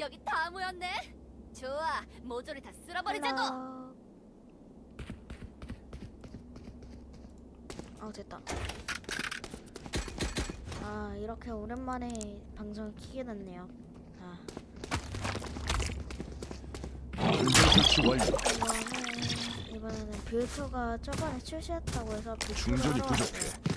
여기 다 모였네. 좋아, 모조리 다 쓸어버리자고. 어 됐다. 아 이렇게 오랜만에 방송을 키게 됐네요. 아 완료. 이번에 이번에는 뷰투가 저번에 출시했다고 해서 뷰투를 충전이 하러 부족해. 왔어요.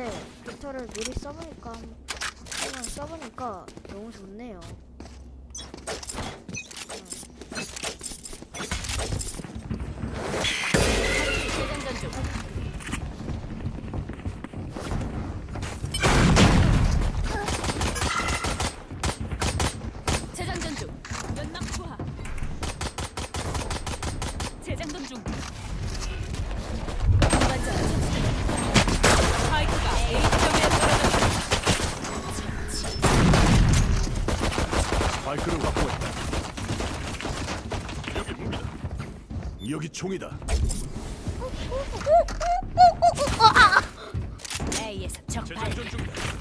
근데 뷰터를 미리 써보니까 그냥 써보니까 너무 좋네요. 여기 총이다. A에서 적발. 재장전 중이다.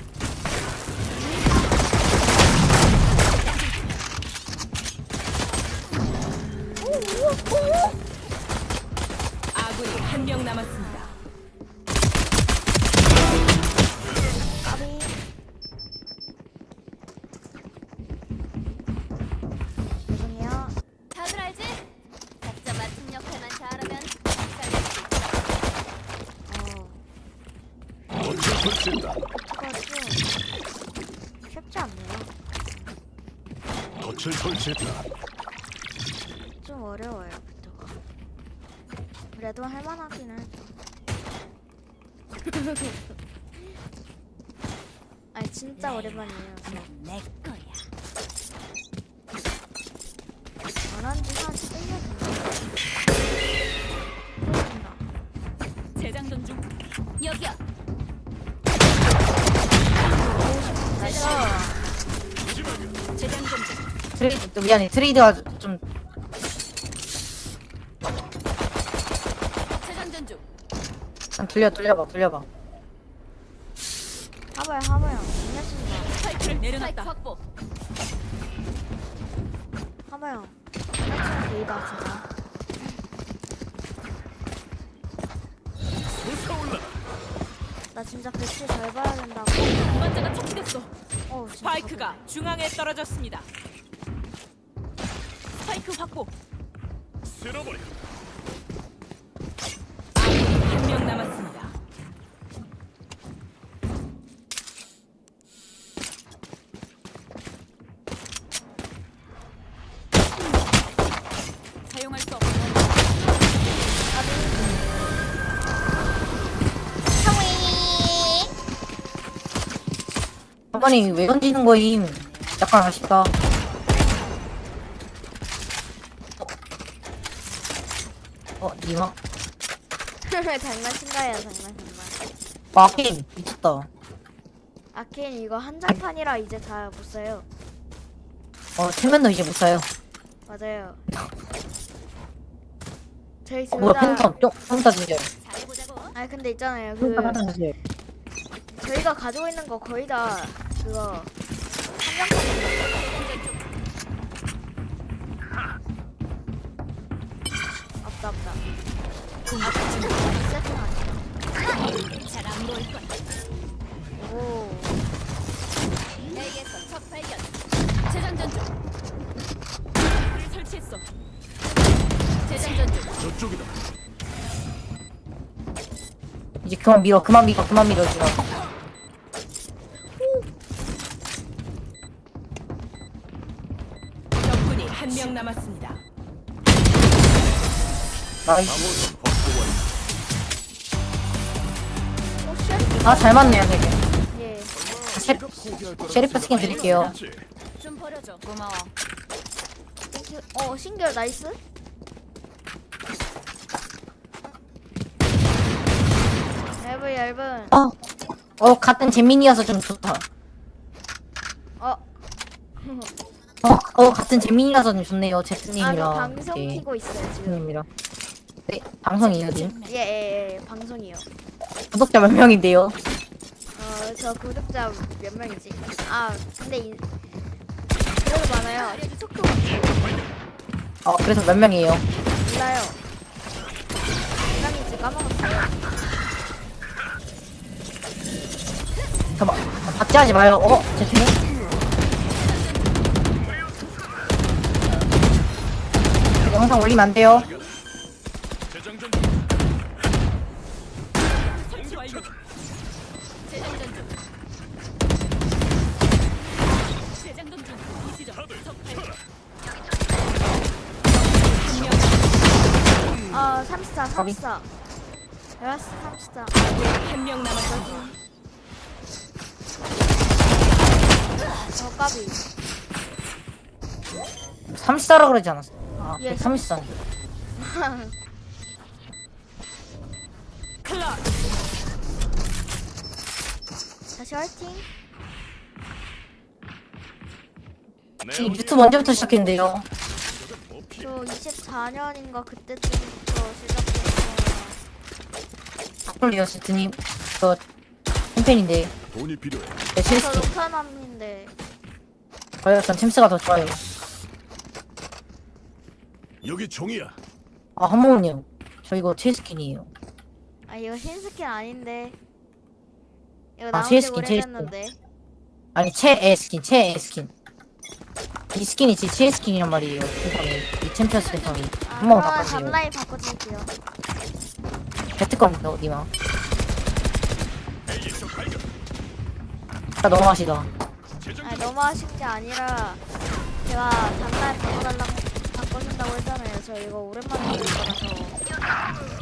거칠 설치했다. 좀 어려워요, 부터가. 그래도 할만하긴 하죠. 아니 진짜 오랜만이에요. 내 거야. 안한지 한 1년 트레이드 또 미안해 트레이드가 좀 재장전 중. 좀 돌려 돌려봐 돌려봐 하봐요, 하봐요. 안녕하십니까. 스파이크를 내려놨다. 확보. 하봐요. 한참 게이다 진짜. 나 진짜 배치 잘 봐야 된다고. 운반자가 촉지됐어. 어, 진짜 가끔. 중앙에 떨어졌습니다. 스파이크 확보. 쓸어버려. 한 명 남았습니다. 사용할 수 없어. 아버님 왜 던지는 거임 약간 아쉽다 어? 어 니마? 장난친 거예요, 장난 장난. 와 게임 미쳤다 아케인 이거 한정판이라 이제 잘못 써요. 어 체면도 이제 못 사요 맞아요. 저희 어, 뭐야 둘다 팬텀 좀 팬텀 주세요 잘해보자고. 아 근데 있잖아요. 그 주세요 저희가 가지고 있는 거 거의 다 그거 한정판 없다 없다. 세팅 아니야. 잘안 보일 거야. 오. A에서 첫 발견. 재장전 중. 불을 설치했어. 재장전 중. 저쪽이다. 이제 그만 밀어 그만 밀어 그만 밀어 지금 나이스. 오션? 아잘 맞네요 되게 예. 셰, 셰리프 스킨 드릴게요. 좀 버려줘. 고마워. 땡큐. 어 싱글 나이스. 얇은 얇은. 어, 어 같은 재민이어서 좀 좋다 어. 어, 어 같은 재민이라서 좀 좋네요 아, 저 제트님이랑 방송 이렇게 키고 있어요 지금. 제트님이랑 네, 방송이에요, 지금. 예, 예, 예, 방송이요. 구독자 몇 명인데요? 어, 저 구독자 몇 명이지? 아, 근데 이, 그래도 많아요. 어, 그래서 몇 명이에요? 몰라요. 몇 명인지 까먹었어요. 잠깐, 박제하지 마요. 어, 죄송해요. 영상 올리면 안 돼요. 34, 거기. 34. 알았어, 34. 한 명 남았습니다. 어, 까비. 34라 그러지 않았어? 아, 예. 34. 클럽. 다시 화이팅. 내 지금 유튜브 언제부터 시작했는데요? 저 24년인가 그때쯤 박돌리어 시트님, 저 챔피언인데, 돈이 필요해. 네, 저 첼스킨. 롱탄함인데 저요, 전 챔스가 더 좋아요. 여기 종이야. 아, 한 번만요. 저 이거 첼스킨이에요. 아 이거 신스킨 아닌데 이거 아, 나온 지 제스킨, 제스킨. 오래됐는데 아니, 최애 스킨, 최애 스킨. 이 스킨이 제 최애 스킨이란 말이에요. 팬텀이. 이 챔피언스 팬텀이. 아한 번만 그러면 바꿔주세요. 밤라인 바꿔줄게요 니마. 발견. 아, 너무 하시다. 재장전 아니 너무 아쉬운 게 아니라 제가 밤라인 바꿔달라고 바꿔준다고 했잖아요 저 이거 오랜만에 보는 거라서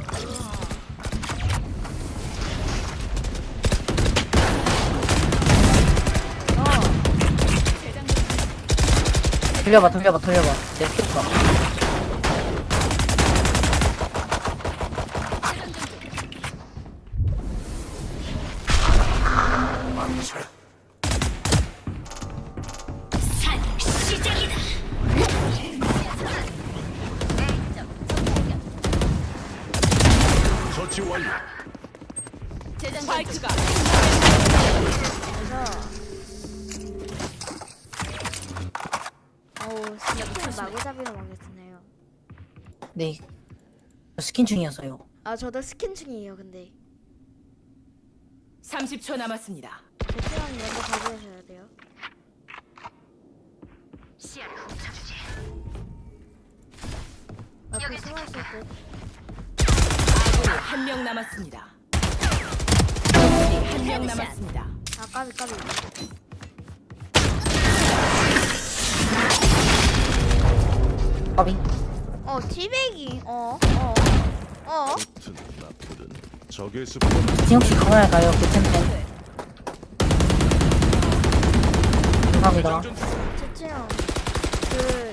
돌려봐, 돌려봐, 돌려봐. 내. 처치 완료. 그래서 스파이크가 어우 스킨 마구잡이로 망했네요 네. 저 스킨 중이어서요. 아 저도 스킨 중이에요 근데 30초 남았습니다. 베트남이 먼저 가져오셔야 돼요 앞에 숨어있을 듯 아군이 한 명 남았습니다. 아군이 한 명 남았습니다. 아 까비 까비 까비. 어 티백이 어어 어? 좋든 나쁘든 지금 혹시? 그 챔피언. 감사합니다. 채채형 그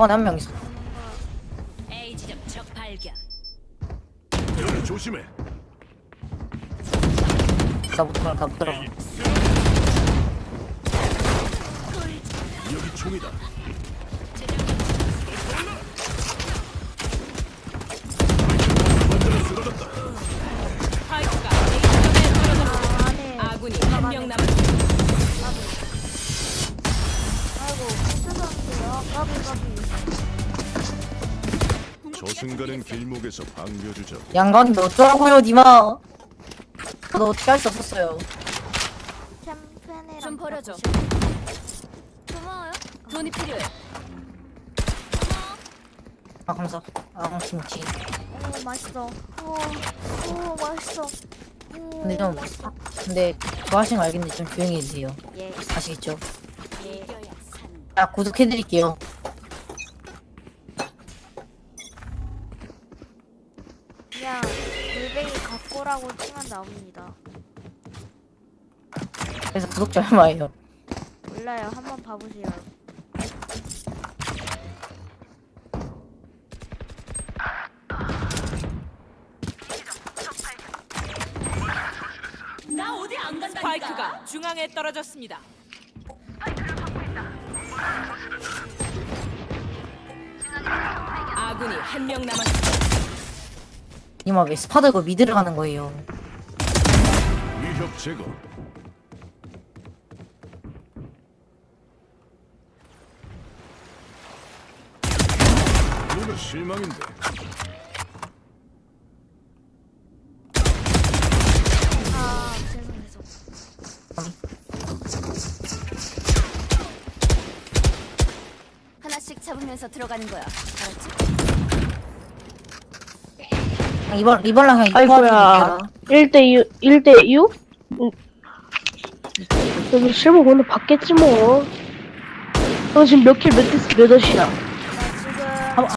전방에 한 명 있어. A 지점 적 발견. 여기 조심해. 나못 나못 들어가. 여기 총이다. 완전히 쓰러졌다. 스파이크가 A 지점에 떨어졌습니다. 안에 아군이 한 명 남았습니다. 아이고 죄송한데요 까비 까비 저승가는 길목에서 방겨주자. 양각인데 어쩌라고요, 니마. 저도 어떻게 할 수 없었어요. 좀 버려줘. 고마워요. 돈이 필요해. 아 감사 아 김치 오 맛있어. 오, 오 맛있어. 오, 근데 좀 아, 근데 좋아하시는 거 알겠는데 좀 조용히 해주세요 예, 아시겠죠? 예. 자 구독해드릴게요 그래서 구독자 얼마예요? 몰라요. 한번 봐보세요. 나 어디 안 간다. 스파이크가 중앙에 떨어졌습니다. 아군이 한 명 남았습니다. 이마 왜 스파 들고 미드를 가는 거예요 위협 제거. 이거 실망인데. 아 죄송 죄송. 하나씩 잡으면서 들어가는 거야. 알았지? 이번 이번랑 그냥 아이고야. 1대 6, 1대 6? 음. 여기 실버 오늘 받겠지 뭐. 너 지금 몇 킬몇대몇 엇이야?